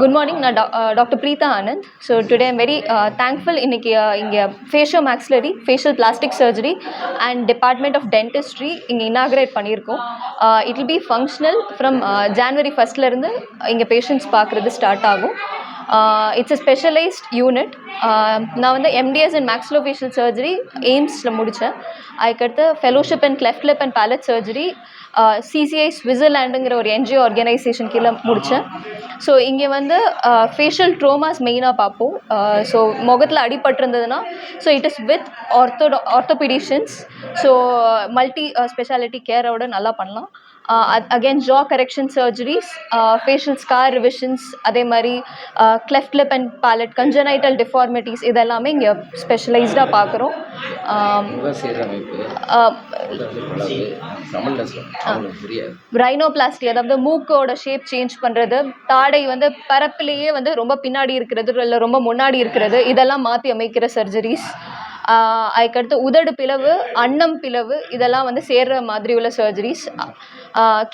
Good morning நான் doctor Preetha Anand so today I'm very thankful இன்னைக்கு இங்கே facial maxillary facial plastic surgery and department of dentistry இங்கே inaugurate பண்ணியிருக்கோம். It will be functional from January ஃபஸ்ட்லேருந்து இங்கே patients பார்க்குறது start ஆகும். It's a specialised unit நான் வந்து எம்டிஎஸ் இன் மேக்ஸ்லோஃபேஷியல் சர்ஜரி எய்ம்ஸில் முடித்தேன் அதுக்கடுத்து fellowship and cleft lip and palate surgery CCI ஸ்விட்சர்லாண்டுங்கிற ஒரு என்ஜிஓ ஆர்கனைசேஷன் கீழே முடித்தேன் ஸோ இங்கே வந்து ஃபேஷியல் ட்ரோமாஸ் மெயினாக பார்ப்போம். ஸோ முகத்தில் அடிபட்டிருந்ததுன்னா so it is with ortho orthopaedicians so multi specialty கேரோட நல்லா பண்ணலாம். Again jaw correction surgeries facial scar revisions அதே மாதிரி cleft lip and palate congenital deformities இதெல்லாமே இங்கே ஸ்பெஷலைஸ்டாக பார்க்குறோம் முக சீரமைப்பு ரைனோபிளாஸ்டி அதாவது மூக்கோட ஷேப் சேஞ்ச் பண்ணுறது தாடை வந்து பரப்பிலேயே வந்து ரொம்ப பின்னாடி இருக்கிறது இல்லை ரொம்ப முன்னாடி இருக்கிறது இதெல்லாம் மாற்றி அமைக்கிற சர்ஜரிஸ் அதுக்கடுத்து உதடு பிளவு அன்னம் பிளவு இதெல்லாம் வந்து சேர்ற மாதிரி உள்ள சர்ஜரிஸ்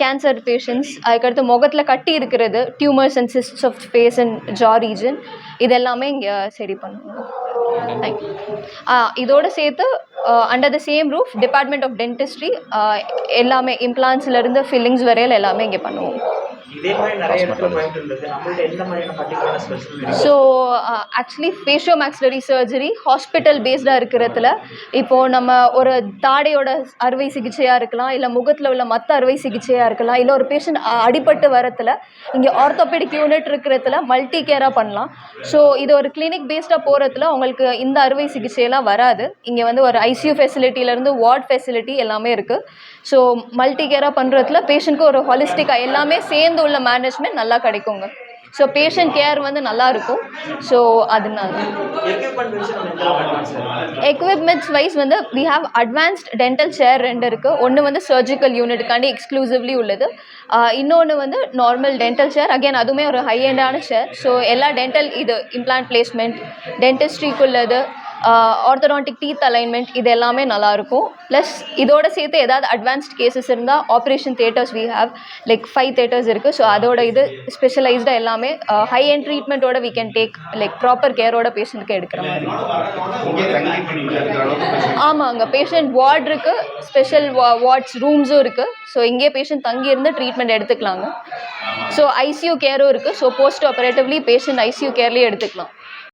கேன்சர் பேஷண்ட்ஸ் அதுக்கடுத்து முகத்தில் கட்டி இருக்கிறது tumours and cysts of face and jaw region இதெல்லாமே இங்கே சரி பண்ணுவோம் தேங்க்யூ இதோடு சேர்த்து under the same roof department of dentistry எல்லாமே இம்ப்ளான்ஸ்லேருந்து ஃபில்லிங்ஸ் வரையில் எல்லாமே இங்கே பண்ணுவோம். So actually facio maxillary surgery hospital பேஸ்டாக இருக்கிறதுல இப்போது நம்ம ஒரு தாடையோட அறுவை சிகிச்சையாக இருக்கலாம் இல்லை முகத்தில் உள்ள மற்ற அறுவை சிகிச்சையாக இருக்கலாம் இல்லை ஒரு பேஷண்ட் அடிபட்டு வரத்துல இங்கே ஆர்த்தோபெடிக் யூனிட் இருக்கிறதுல மல்டி கேராக பண்ணலாம். ஸோ இது ஒரு கிளினிக் பேஸ்டாக போகிறதுல உங்களுக்கு இந்த அறுவை சிகிச்சையெல்லாம் வராது. இங்கே வந்து ஒரு ஐசியூ ஃபெசிலிட்டியிலேருந்து வார்ட் ஃபெசிலிட்டி எல்லாமே இருக்குது ஸோ மல்டி கேராக பண்ணுறதுல பேஷண்ட்க்கு ஒரு ஹாலிஸ்டிக்காக எல்லாமே சேர்ந்து உள்ள மேனேஜ்மெண்ட் நல்லா கிடைக்குங்க. ஸோ பேஷண்ட் கேர் வந்து நல்லா இருக்கும். ஸோ அதனால. எக்யூப்மெண்ட்ஸ் வைஸ் வந்து we have advanced dental chair ரெண்டு இருக்குது ஒன்று வந்து சர்ஜிக்கல் யூனிட்டுக்காண்டி எக்ஸ்க்ளூசிவ்லி உள்ளது. இன்னொன்று வந்து நார்மல் டென்டல் சேர் அகைன் அதுவுமே ஒரு ஹை எண்டான சேர் ஸோ எல்லா டென்டல் இது இம்ப்ளான்ட் பிளேஸ்மெண்ட் டென்டிஸ்ட்ரிக்குள்ளது ஆர்த்தடான்டிக் டீத் அலைன்மெண்ட் இது எல்லாமே நல்லாயிருக்கும் ப்ளஸ் இதோட சேர்த்து ஏதாவது அட்வான்ஸ்ட் கேசஸ் இருந்தால் operation theatres we have like five theatres இருக்குது ஸோ அதோட இது ஸ்பெஷலைஸ்டாக எல்லாமே high end ட்ரீட்மெண்ட்டோட we can take like proper கேரோட பேஷண்ட்க்கு எடுக்கிற மாதிரி. ஆமாங்க பேஷண்ட் வார்டு இருக்குது ஸ்பெஷல் வா வார்ட்ஸ் ரூம்ஸும் இருக்குது ஸோ இங்கேயே பேஷண்ட் தங்கி இருந்து ட்ரீட்மெண்ட் எடுத்துக்கலாங்க ஸோ ஐசியூ கேரும் இருக்குது so post operatively patient ICU கேர்லேயே எடுத்துக்கலாம்.